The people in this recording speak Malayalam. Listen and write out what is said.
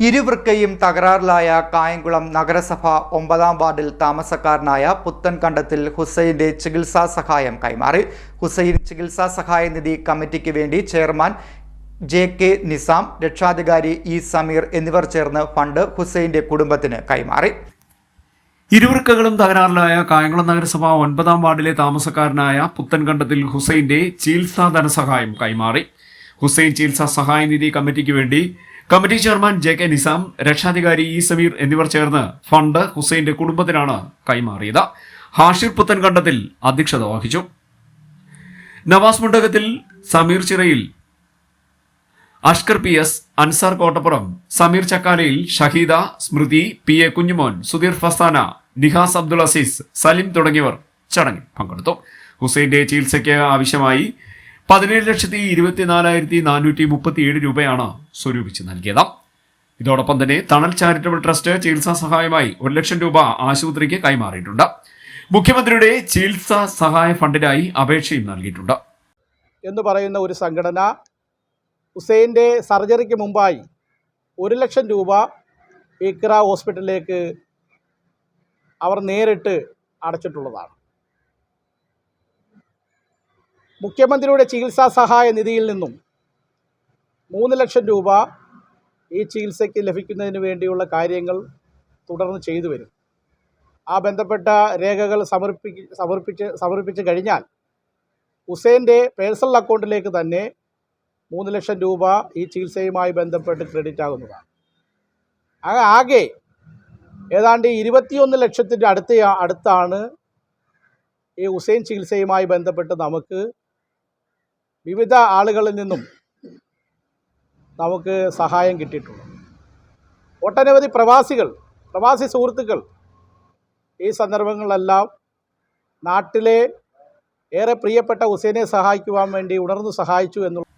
ഇരുവൃക്കയും തകരാറിലായ കായംകുളം നഗരസഭ ഒമ്പതാം വാർഡിൽ താമസക്കാരനായ പുത്തൻ കണ്ടത്തിൽ ഹുസൈന്റെ ചികിത്സാ സഹായം കൈമാറി. ഹുസൈൻ ചികിത്സാ സഹായ നിധി കമ്മിറ്റിക്ക് വേണ്ടി ചെയർമാൻ ജെ കെ നിസാം രക്ഷാധികാരി ഇ സമീർ എന്നിവർ ചേർന്ന് ഫണ്ട് ഹുസൈന്റെ കുടുംബത്തിന് കൈമാറി. ഇരുവൃക്കകളും തകരാറിലായ കായംകുളം നഗരസഭ ഒൻപതാം വാർഡിലെ താമസക്കാരനായ പുത്തൻകണ്ടത്തിൽ ഹുസൈന്റെ ചികിത്സാ ധനസഹായം കൈമാറി. ഹുസൈൻ ചികിത്സാ സഹായ നിധി കമ്മിറ്റിക്ക് വേണ്ടി committee chairman J K Nizam രക്ഷാധികാരി ഇ സമീർ എന്നിവർ ചേർന്ന് ഫണ്ട് ഹുസൈന്റെ കുടുംബത്തിനാണ് കൈമാറിയത്. ഹാഷിർ പുത്തൻകണ്ടത്തിൽ അധ്യക്ഷത വഹിച്ചു. നവാസ് മുണ്ടകത്തിൽ സമീർ ചിറയിൽ Ashkar P S Ansar Kottappuram Sameer ചക്കാലയിൽ Shaheeda Smriti P A Kunjumon Sudheer Fasthana Nihas Abdul Azeez Salim തുടങ്ങിയവർ ചടങ്ങിൽ പങ്കെടുത്തു. ഹുസൈന്റെ ചികിത്സയ്ക്ക് ആവശ്യമായി പതിനേഴ് ലക്ഷത്തി ഇരുപത്തിനാലായിരത്തി നാനൂറ്റി മുപ്പത്തിയേഴ് രൂപയാണ് സ്വരൂപിച്ച് നൽകിയത്. ഇതോടൊപ്പം തന്നെ തണൽ ചാരിറ്റബിൾ ട്രസ്റ്റ് ചികിത്സാ സഹായമായി ഒരു ലക്ഷം രൂപ ആശുപത്രിക്ക് കൈമാറിയിട്ടുണ്ട്. മുഖ്യമന്ത്രിയുടെ ചികിത്സാ സഹായ ഫണ്ടിനായി അപേക്ഷയും നൽകിയിട്ടുണ്ട്. എന്ന് പറയുന്ന ഒരു സംഘടന ഹുസൈന്റെ സർജറിക്ക് മുമ്പായി ഒരു ലക്ഷം രൂപ ഇക്ര ഹോസ്പിറ്റലിലേക്ക് അവർ നേരിട്ട് അടച്ചിട്ടുള്ളതാണ്. മുഖ്യമന്ത്രിയുടെ ചികിത്സാ സഹായ നിധിയിൽ നിന്നും മൂന്ന് ലക്ഷം രൂപ ഈ ചികിത്സയ്ക്ക് ലഭിക്കുന്നതിന് വേണ്ടിയുള്ള കാര്യങ്ങൾ തുടർന്ന് ചെയ്തു വരും. ആ ബന്ധപ്പെട്ട രേഖകൾ സമർപ്പി സമർപ്പിച്ച് സമർപ്പിച്ച് കഴിഞ്ഞാൽ ഹുസൈന്റെ പേഴ്സണൽ അക്കൗണ്ടിലേക്ക് തന്നെ മൂന്ന് ലക്ഷം രൂപ ഈ ചികിത്സയുമായി ബന്ധപ്പെട്ട് ക്രെഡിറ്റ് ആകുന്നതാണ്. ആകെ ഏതാണ്ട് ഇരുപത്തിയൊന്ന് ലക്ഷത്തിന്റെ അടുത്ത അടുത്താണ് ഈ ഹുസൈൻ ചികിത്സയുമായി ബന്ധപ്പെട്ട് നമുക്ക് വിവിധ ആളുകളിൽ നിന്നും നമുക്ക് സഹായം കിട്ടിയിട്ടുണ്ട്. ഒട്ടനവധി പ്രവാസികൾ പ്രവാസി സുഹൃത്തുക്കൾ ഈ സന്ദർഭങ്ങളിലെല്ലാം നാട്ടിലെ ഏറെ പ്രിയപ്പെട്ട ഹുസൈനെ സഹായിക്കുവാൻ വേണ്ടി ഉണർന്നു സഹായിച്ചു എന്നുള്ള